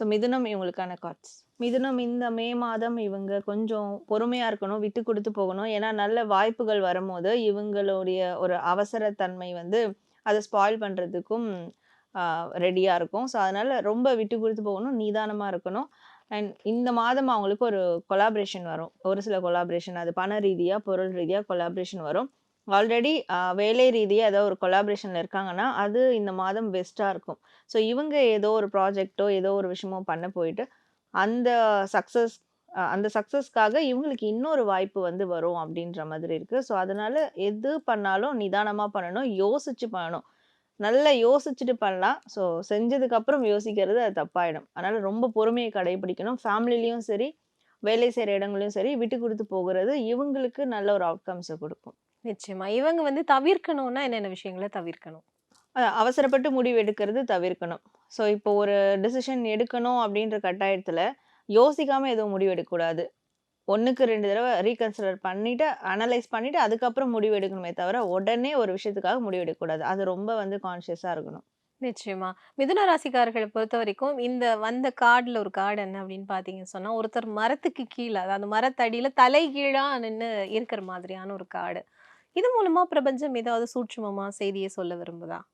So மிதுனம் இவங்களுக்கான cards மிதுனம் இந்த மே மாதம் இவங்க கொஞ்சம் பொறுமையாக இருக்கணும் விட்டு கொடுத்து போகணும். ஏன்னா நல்ல வாய்ப்புகள் வரும்போது இவங்களுடைய ஒரு அவசரத்தன்மை வந்து அதை ஸ்பாயில் பண்ணுறதுக்கும் ரெடியாக இருக்கும். ஸோ அதனால் ரொம்ப விட்டு கொடுத்து போகணும் நிதானமாக இருக்கணும். அண்ட் இந்த மாதம் அவங்களுக்கு ஒரு கொலாபரேஷன் வரும். ஒரு சில கொலாபரேஷன் அது பண ரீதியாக பொருள் ரீதியாக கொலாபரேஷன் வரும். ஆல்ரெடி வேலை ரீதியாக ஏதோ ஒரு கொலாபரேஷனில் இருக்காங்கன்னா அது இந்த மாதம் பெஸ்ட்டாக இருக்கும். ஸோ இவங்க ஏதோ ஒரு ப்ராஜெக்ட்டோ ஏதோ ஒரு விஷயமோ பண்ண போயிட்டு அந்த சக்ஸஸ் அந்த சக்ஸஸ்க்காக இவங்களுக்கு இன்னொரு வாய்ப்பு வந்து வரும் அப்படின்ற மாதிரி இருக்குது ஸோ அதனால் எது பண்ணாலும் நிதானமாக பண்ணணும் யோசிச்சு பண்ணணும். நல்லா யோசிச்சுட்டு பண்ணலாம். ஸோ செஞ்சதுக்கப்புறம் யோசிக்கிறது அது தப்பாயிடும். அதனால் ரொம்ப பொறுமையை கடைபிடிக்கணும். ஃபேமிலிலையும் சரி வேலை செய்கிற இடங்களையும் சரி விட்டு கொடுத்து போகிறது இவங்களுக்கு நல்ல ஒரு அவுட்கம்ஸை கொடுக்கும். நிச்சயமா. இவங்க வந்து தவிர்க்கணும்னா என்னென்ன விஷயங்களை தவிர்க்கணும்? அவசரப்பட்டு முடிவு எடுக்கிறது தவிர்க்கணும். ஸோ இப்போ ஒரு டிசிஷன் எடுக்கணும் அப்படின்ற கட்டாயத்தில் யோசிக்காம எதுவும் முடிவு எடுக்கக்கூடாது. ஒன்றுக்கு ரெண்டு தடவை ரீகன்சிடர் பண்ணிவிட்டு அனலைஸ் பண்ணிவிட்டு அதுக்கப்புறம் முடிவு எடுக்கணுமே தவிர உடனே ஒரு விஷயத்துக்காக முடிவு எடுக்கக்கூடாது. அது ரொம்ப வந்து கான்ஷியஸாக இருக்கணும். நிச்சயமா. மிதுன ராசிக்காரர்களை பொறுத்த வரைக்கும் இந்த வந்த கார்டுல ஒரு கார்டு என்ன அப்படின்னு பார்த்தீங்க சொன்னால் ஒருத்தர் மரத்துக்கு கீழே அதாவது மரத்தடியில் தலை கீழாக நின்று இருக்கிற மாதிரியான ஒரு கார்டு இது மூலமா பிரபஞ்சம் ஏதாவது சூட்சுமமா செய்தியை சொல்ல விரும்புதா?